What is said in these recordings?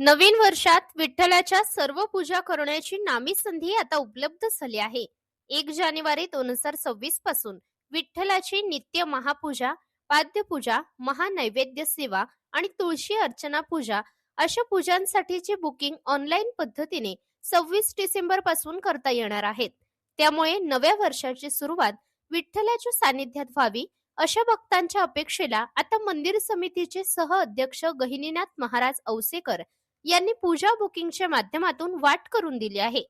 नवीन वर्षात विठ्ठलाच्या सर्व पूजा करण्याची नामी संधी आता उपलब्ध झाली आहे. एक जानेवारी दोन हजार सव्वीसपासून विठ्ठलाची नित्य महापूजा पाद्यपूजा महानैवेद्य सेवा आणि तुळशी अर्चना पूजा अशा पूजांसाठीचे बुकिंग ऑनलाईन पद्धतीने सव्वीस डिसेंबरपासून करता येणार आहेत. त्यामुळे नव्या वर्षाची सुरुवात विठ्ठलाच्या सानिध्यात व्हावी अशा भक्तांच्या अपेक्षेला आता मंदिर समितीचे सह अध्यक्ष गहिनीनाथ महाराज औसेकर यांनी पूजा बुकिंगच्या माध्यमातून वाट करून दिली आहे.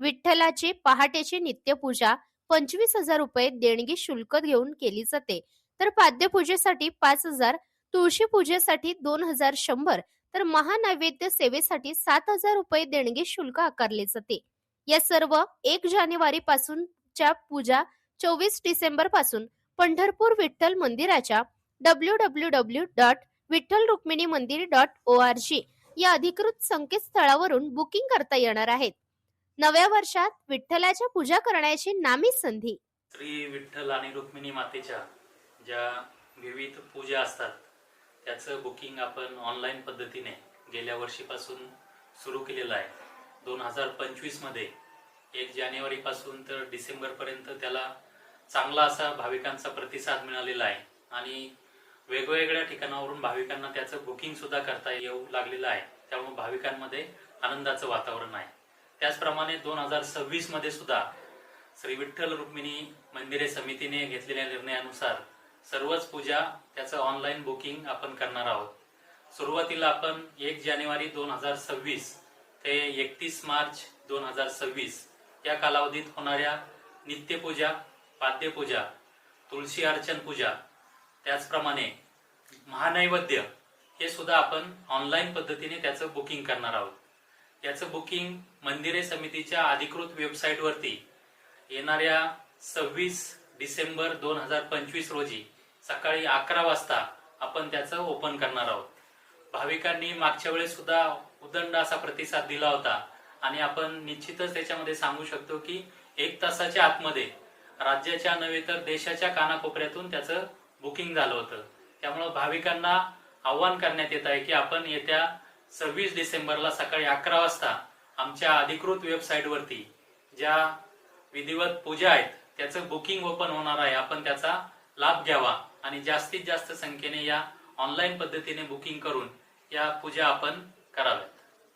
विठ्ठलाची पहाटेची नित्यपूजा पंचवीस हजार रुपये देणगी शुल्क घेऊन केली जाते. तर पाद्यपूजेसाठी पाच हजार तुळशी पूजेसाठी दोन हजार शंभर तर महानैवेद्य सेवेसाठी सात हजार रुपये देणगी शुल्क आकारले जाते. या सर्व एक जानेवारी पासूनच्या पूजा चोवीस डिसेंबरपासून पंढरपूर विठ्ठल मंदिराच्या W W W dot Vitthal Rukmini Mandir dot O R G या अधिकृत संकेतस्थळावरून बुकिंग करता येणार आहेत. नव्या वर्षात विठ्ठलाच्या पूजा करण्याची नामी संधी. श्री विठ्ठल आणि रुक्मिणी मातेच्या ज्या विविध पूजा असतात त्याचं बुकिंग आपण ऑनलाईन पद्धतीने गेल्या वर्षीपासून सुरू केलेलं आहे. दोन हजार पंचवीसमध्ये एक जानेवारीपासून तर डिसेंबरपर्यंत त्याला चांगला असा भाविकांचा प्रतिसाद मिळालेला आहे. आणि वेगवेगळ्या ठिकाणावरून भाविकांना त्याचं बुकिंग सुद्धा करता येऊ लागलेलं आहे. त्यामुळे भाविकांमध्ये आनंदाचं वातावरण आहे. त्याचप्रमाणे दोन हजार सव्वीसमध्ये सुद्धा श्री विठ्ठल रुक्मिणी मंदिरे समितीने घेतलेल्या निर्णयानुसार सर्वच पूजा त्याचं ऑनलाईन बुकिंग आपण करणार आहोत. सुरुवातीला आपण एक जानेवारी दोन हजार सव्वीस ते एकतीस मार्च दोन हजार सव्वीस या कालावधीत होणाऱ्या नित्यपूजा पाद्यपूजा तुळशी अर्चन पूजा त्याचप्रमाणे महानैवेद्य हे सुद्धा आपण ऑनलाईन पद्धतीने त्याचं बुकिंग करणार आहोत. याचं बुकिंग मंदिरे समितीच्या अधिकृत वेबसाईटवरती येणाऱ्या सव्वीस डिसेंबर दोन हजार पंचवीस रोजी सकाळी अकरा वाजता आपण त्याचं ओपन करणार आहोत. भाविकांनी मागच्या वेळेस सुद्धा उदंड असा प्रतिसाद दिला होता आणि आपण निश्चितच त्याच्यामध्ये सांगू शकतो की एक तासाच्या आतमध्ये राज्याच्या नव्हे तर देशाच्या कानाकोपऱ्यातून त्याचं बुकिंग झालं होतं. त्यामुळं भाविकांना आव्हान करण्यात येत आहे की आपण येत्या सव्वीस डिसेंबरला सकाळी अकरा वाजता आमच्या अधिकृत वेबसाईटवरती ज्या विधिवत पूजा आहेत त्याचं बुकिंग ओपन होणार आहे. आपण त्याचा लाभ घ्यावा आणि जास्तीत जास्त संख्येने या ऑनलाईन पद्धतीने बुकिंग करून या पूजा आपण कराव्यात.